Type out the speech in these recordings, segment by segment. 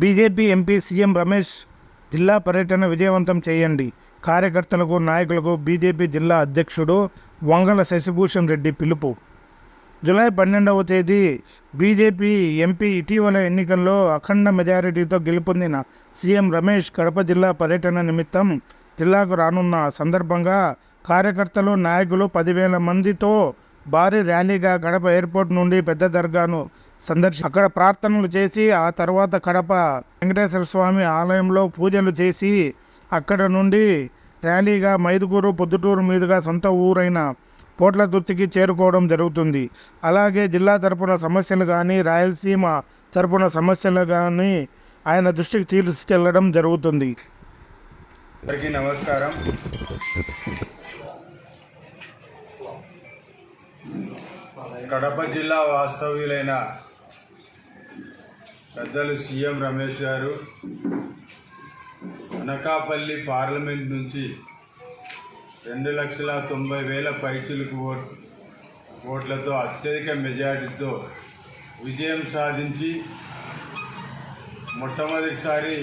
BJP MP CM Ramesh జిల్లా పర్యటన విజయవంతం చేయండి. కార్యకర్తలకు నాయకులకు బీజేపీ జిల్లా అధ్యక్షుడు వంగల శశిభూషణ్ రెడ్డి పిలుపు. జూలై పన్నెండవ తేదీ బీజేపీ ఎంపీ ఇటీవల ఎన్నికల్లో అఖండ మెజారిటీతో గెలుపొందిన సీఎం రమేష్ కడప జిల్లా పర్యటన నిమిత్తం జిల్లాకు రానున్న సందర్భంగా కార్యకర్తలు నాయకులు పదివేల మందితో భారీ ర్యాలీగా కడప ఎయిర్పోర్ట్ నుండి పెద్ద దర్గాను సందర్శి అక్కడ ప్రార్థనలు చేసి ఆ తర్వాత కడప వెంకటేశ్వర స్వామి ఆలయంలో పూజలు చేసి అక్కడ నుండి ర్యాలీగా మైదుగూరు పొద్దుటూరు మీదుగా సొంత ఊరైన పోట్ల దుర్తికి చేరుకోవడం జరుగుతుంది. అలాగే జిల్లా తరపున సమస్యలు కానీ రాయలసీమ తరపున సమస్యలు కానీ ఆయన దృష్టికి తీసుకెళ్ళడం జరుగుతుంది. అందరికీ నమస్కారం. కడప జిల్లా వాస్తవ్యులైన పెద్దలు సీఎం రమేష్ గారు అనకాపల్లి పార్లమెంట్ నుంచి రెండు లక్షల తొంభై వేల పైచులకు ఓట్ ఓట్లతో అత్యధిక మెజారిటీతో విజయం సాధించి మొట్టమొదటిసారి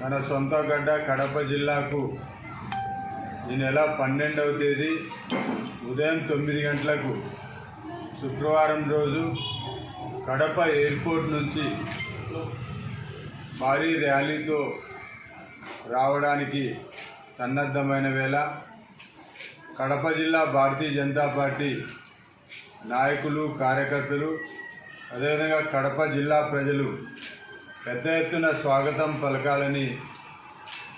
మన సొంత గడ్డ కడప జిల్లాకు ఈ నెల పన్నెండవ తేదీ ఉదయం తొమ్మిది గంటలకు శుక్రవారం రోజు కడప ఎయిర్పోర్ట్ నుంచి భారీ ర్యాలీతో రావడానికి సన్నద్ధమైన వేళ కడప జిల్లా భారతీయ జనతా పార్టీ నాయకులు కార్యకర్తలు అదేవిధంగా కడప జిల్లా ప్రజలు పెద్ద ఎత్తున స్వాగతం పలకాలని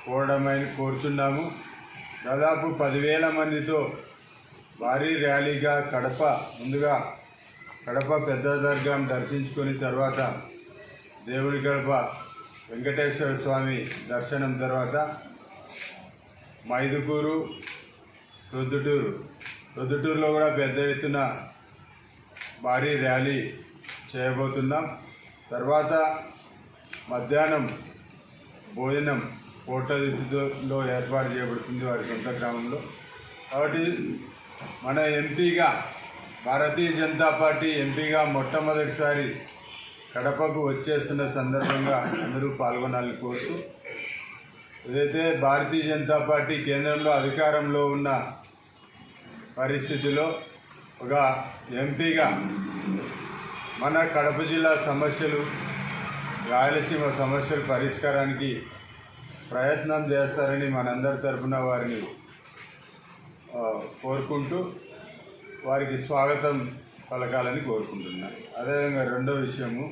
కోరడమని కోరుచున్నాము. దాదాపు పదివేల మందితో భారీ ర్యాలీగా కడప ముందుగా కడప పెద్ద దర్గాను దర్శించుకుని తర్వాత దేవుడి గడప వెంకటేశ్వర స్వామి దర్శనం తర్వాత మైదుకూరు రొద్దుటూరు రొద్దుటూరులో కూడా పెద్ద ఎత్తున భారీ ర్యాలీ చేయబోతున్నాం. తర్వాత మధ్యాహ్నం భోజనం కోటలో ఏర్పాటు చేయబడుతుంది వారి సొంత గ్రామంలో. కాబట్టి మన ఎంపీగా భారతీయ జనతా పార్టీ ఎంపీగా మొట్టమొదటిసారి కడపకు వచ్చేస్తున్న సందర్భంగా అందరూ పాల్గొనాలని కోరుతూ ఏదైతే భారతీయ జనతా పార్టీ కేంద్రంలో అధికారంలో ఉన్న పరిస్థితిలో ఒక ఎంపీగా మన కడప జిల్లా సమస్యలు రాయలసీమ సమస్యల పరిష్కారానికి ప్రయత్నం చేస్తారని మనందరి తరఫున వారిని కోరుకుంటూ వారికి స్వాగతం పలకాలని కోరుకుంటున్నాను అదేవిధంగా రెండో విషయము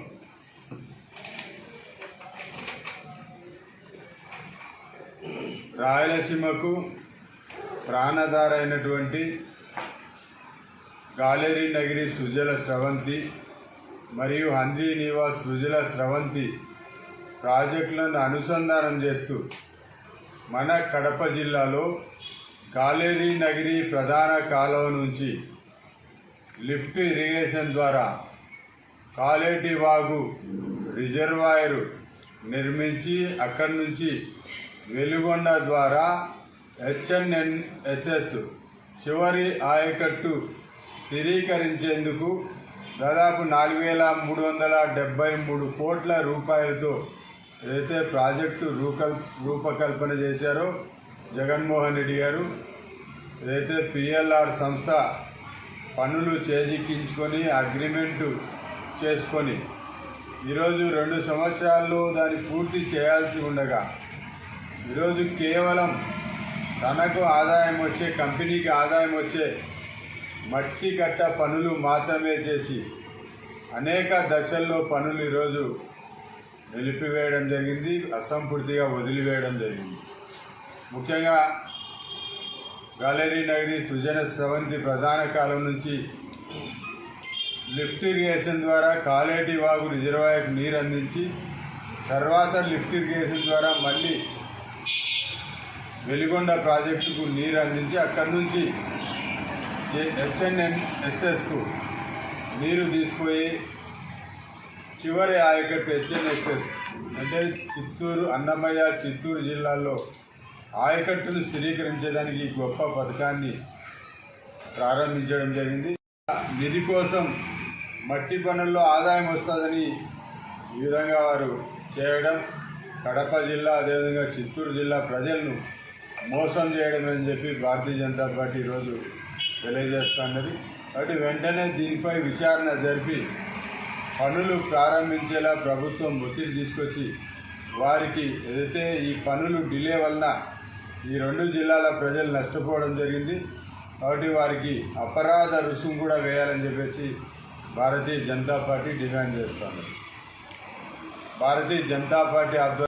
రాయలసీమకు ప్రాణధార అయినటువంటి గాలేరి నగిరి సృజల స్రవంతి మరియు హంద్రీ నివాస్ సృజల స్రవంతి ప్రాజెక్టులను అనుసంధానం చేస్తూ మన కడప జిల్లాలో కాలేరి నగిరి ప్రధాన కాలువ నుంచి లిఫ్ట్ ఇరిగేషన్ ద్వారా కాలేటి వాగు రిజర్వాయరు నిర్మించి అక్కడి నుంచి వెలుగొండ ద్వారా హెచ్ఎన్ఎన్ఎస్ఎస్ చివరి ఆయకట్టు స్థిరీకరించేందుకు దాదాపు నాలుగు వేల మూడు వందల డెబ్బై మూడు కోట్ల రూపాయలతో ఏదైతే ప్రాజెక్టు రూకల్ రూపకల్పన చేశారో జగన్మోహన్ రెడ్డి గారు ఏదైతే పిఎల్ఆర్ సంస్థ పనులు చేజిక్కించుకొని అగ్రిమెంటు చేసుకొని ఈరోజు రెండు సంవత్సరాల్లో దాన్ని పూర్తి చేయాల్సి ఉండగా ఈరోజు కేవలం తనకు ఆదాయం వచ్చే కంపెనీకి ఆదాయం వచ్చే మట్టి గట్ట పనులు మాత్రమే చేసి అనేక దశల్లో పనులు ఈరోజు నిలిపివేయడం జరిగింది అసంపూర్తిగా వదిలివేయడం జరిగింది. ముఖ్యంగా గాలేరీ నగరి సృజన స్రవంతి ప్రధాన కాలం నుంచి లిఫ్ట్ ఇరిగేషన్ ద్వారా కాలేటి వాగు రిజర్వాయర్కు నీరు అందించి తర్వాత లిఫ్ట్ ఇరిగేషన్ ద్వారా మళ్ళీ వెలిగొండ ప్రాజెక్టుకు నీరు అందించి అక్కడి నుంచి హెచ్ఎన్ఎన్ఎస్ఎస్కు నీరు తీసుకుపోయి చివరి ఆయకట్టు హెచ్ఎన్ఎస్ఎస్ అంటే చిత్తూరు అన్నమయ్య చిత్తూరు జిల్లాలో ఆయకట్టును స్థిరీకరించడానికి ఈ గొప్ప పథకాన్ని ప్రారంభించడం జరిగింది. నిధి కోసం మట్టి పనుల్లో ఆదాయం వస్తుందని ఈ విధంగా వారు చేయడం కడప జిల్లా అదేవిధంగా చిత్తూరు జిల్లా ప్రజలను మోసం చేయడం అని చెప్పి భారతీయ జనతా పార్టీ ఈరోజు తెలియజేస్తున్నది కాబట్టి వెంటనే దీనిపై విచారణ జరిపి పనులు ప్రారంభించేలా ప్రభుత్వం ఒత్తిడి తీసుకొచ్చి వారికి ఏదైతే ఈ పనులు డిలే వలన ఈ రెండు జిల్లాల ప్రజలు నష్టపోవడం జరిగింది కాబట్టి వారికి అపరాధ రుసుము కూడా వేయాలని చెప్పేసి భారతీయ జనతా పార్టీ డిమాండ్ చేస్తుంది. భారతీయ జనతా పార్టీ ఆధ్వర్యం